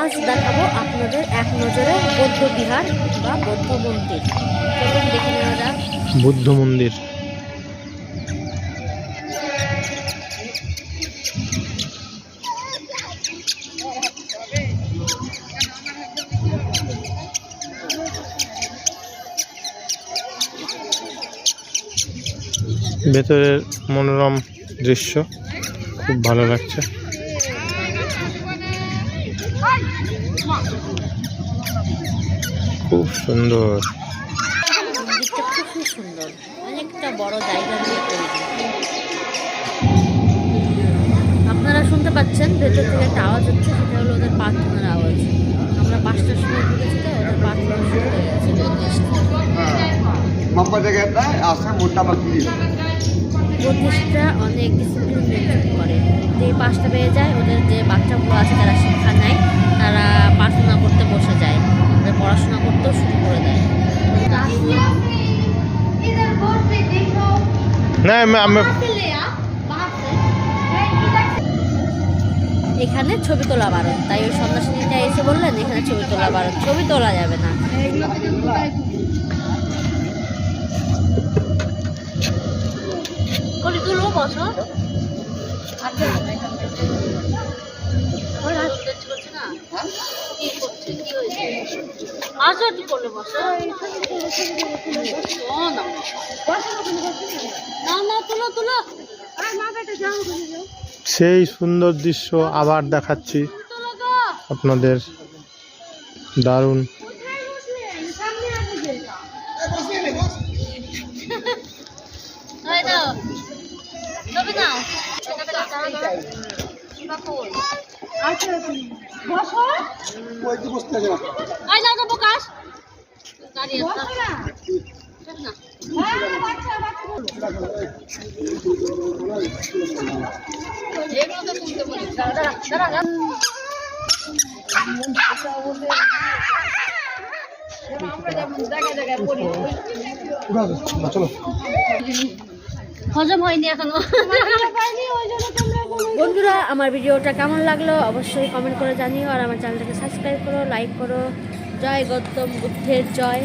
আজ দেখাবো আপনাদের এক নজরে বৌদ্ধ বিহার বা বৌদ্ধ মন্দির। বুদ্ধ মন্দির। ভেতরের মনোরম দৃশ্য খুব ভালো লাগছে। খুব সুন্দর। খুবই সুন্দর অনেকটা বড় জায়গা আপনারা শুনতে পাচ্ছেন, ভেতর থেকে একটা আওয়াজ হচ্ছে, সেটা হলো ওদের প্রার্থনার আওয়াজ। আমরা পাঁচটার সময় ঢুকেছি। মাম্পা জায়গাটা আসে মোটা বাকি বুদ্ধিস্টরা অনেক ডিসিপ্লিন মেনটেন করে। যে পাঁচটা পেয়ে যায় ওদের যে বাচ্চাগুলো আছে যারা শিক্ষা নেয় তারা প্রার্থনা করতে বসে যায়। ওদের পড়াশোনা করতেও শুরু করে দেয়। না আমি আমি এখানে ছবি তোলা বারণ। তাই ওই সন্ন্যাসিনীটা এসে বললেন এখানে ছবি তোলা বারণ। ছবি তোলা যাবে না। কি করলে বসো? না, না, তুলো, তুলো। সেই সুন্দর দৃশ্য আবার দেখাচ্ছি। আপনাদের দারুণ ওই বসতে তো প্রকাশ। আছে। না। দাঁড়া, দাঁড়া, দাঁড়া, দাঁড়া। চলো হজম হয়নি এখনও বন্ধুরা, আমার ভিডিওটা কেমন লাগল অবশ্যই কমেন্ট করে জানিও আর আমার চ্যানেলটাকে সাবস্ক্রাইব করো লাইক করো। জয় গৌতম বুদ্ধের জয়।